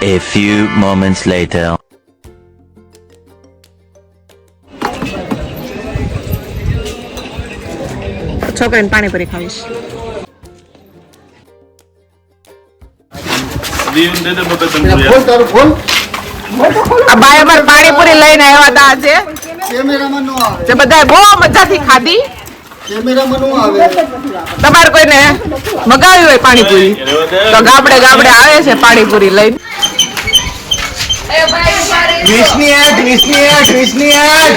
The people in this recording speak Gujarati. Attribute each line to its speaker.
Speaker 1: A few moments later.
Speaker 2: છોકરીને પાણીપુરી ખાવીશ બાય અમારે પાણીપુરી લઈને આવ્યા હતા આજે બધાએ બહુ મજાથી ખાધી તમારે કોઈને મગાવી હોય પાણીપુરી? તો ગાબડે ગાબડે આવે છે પાણીપુરી લઈને.
Speaker 3: ક્રિશની આ ક્રિશની આ ક્રિશની આ